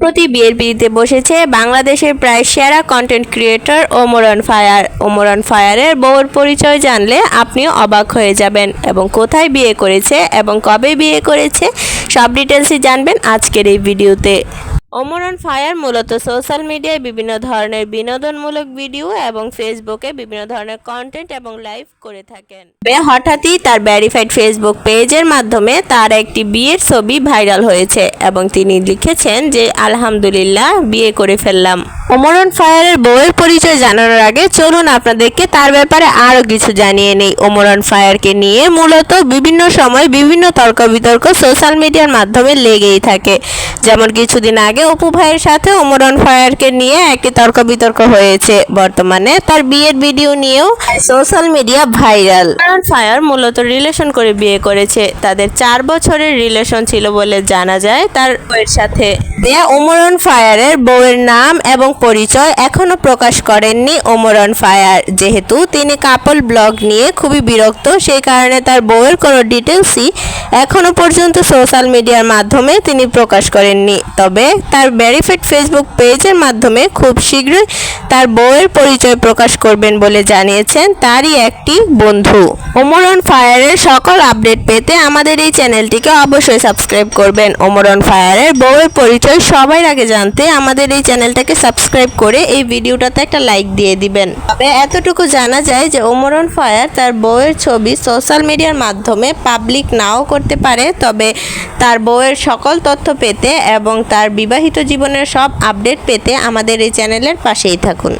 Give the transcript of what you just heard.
প্রতি বিয়ের পিড়িতে বসেছে বাংলাদেশের প্রায় সেরা content creator Omor on fire Omor on ফায়ারের বউর পরিচয় জানলে আপনিও অবাক হয়ে যাবেন। এবং কোথায় বিয়ে করেছে এবং কবে বিয়ে করেছে, সব ডিটেলসই জানবেন আজকের এই ভিডিওতে। ওমরন ফায়ার মূলত সোশ্যাল মিডিয়ায় বিভিন্ন ধরনের বিনোদনমূলক ভিডিও এবং ফেসবুকে বিভিন্ন ধরনের কন্টেন্ট এবং লাইভ করে থাকেন। হঠাৎই তার ভ্যারিফাইড ফেসবুক পেজের মাধ্যমে তার একটি বিয়ের ছবি ভাইরাল হয়েছে এবং তিনি লিখেছেন যে, আলহামদুলিল্লাহ, বিয়ে করে ফেললাম। ওমরন ফায়ারের বউয়ের পরিচয় জানানোর আগে চলুন আপনাদেরকে তার ব্যাপারে আরও কিছু জানিয়ে নেই। ওমরন ফায়ারকে নিয়ে মূলত বিভিন্ন সময় বিভিন্ন তর্ক বিতর্ক সোশ্যাল মিডিয়ার মাধ্যমে লেগেই থাকে। যেমন কিছুদিন আগে অপু ভাইয়ের সাথে ওমরন ফায়ারকে নিয়ে একটি তর্ক বিতর্ক হয়েছে। বর্তমানে তার বিয়ের ভিডিও নিয়েও social media viral. Omor on fire মূলত রিলেশন করে বিয়ে করেছে। তাদের চার বছরের রিলেশন ছিল বলে জানা যায় তার বউয়ের সাথে। দেয়া ওমরন ফায়ারের বউয়ের নাম এবং পরিচয় এখনও প্রকাশ করেননি ওমরন ফায়ার। যেহেতু তিনি কাপল ব্লগ নিয়ে খুবই বিরক্ত, সেই কারণে তার বউয়ের কোনো ডিটেলসই এখনও পর্যন্ত সোশ্যাল মিডিয়ার মাধ্যমে তিনি প্রকাশ করেননি। তবে তার ভেরিফাইড ফেসবুক পেজের মাধ্যমে খুব শীঘ্রই তার বউয়ের পরিচয় প্রকাশ করবেন বলে জানিয়েছেন তারই একটি বন্ধু। ওমরন ফায়ারের সকল আপডেট পেতে আমাদের এই চ্যানেলটিকে অবশ্যই সাবস্ক্রাইব করবেন। ওমরন ফায়ারের বউয়ের পরিচয় সবার আগে জানতে আমাদের এই চ্যানেলটাকে সাবস্ক্রাইব করে এই ভিডিওটাতে একটা লাইক দিয়ে দিবেন। তবে এতটুকু জানা যায় যে ওমরন ফায়ার তার বউয়ের ছবি সোশ্যাল মিডিয়ার মাধ্যমে পাবলিক নাও করতে পারে, তবে তার বউয়ের সকল তথ্য পেতে এবং তার বিবাহিত জীবনের সব আপডেট পেতে আমাদের এই চ্যানেলের পাশেই থাকুন।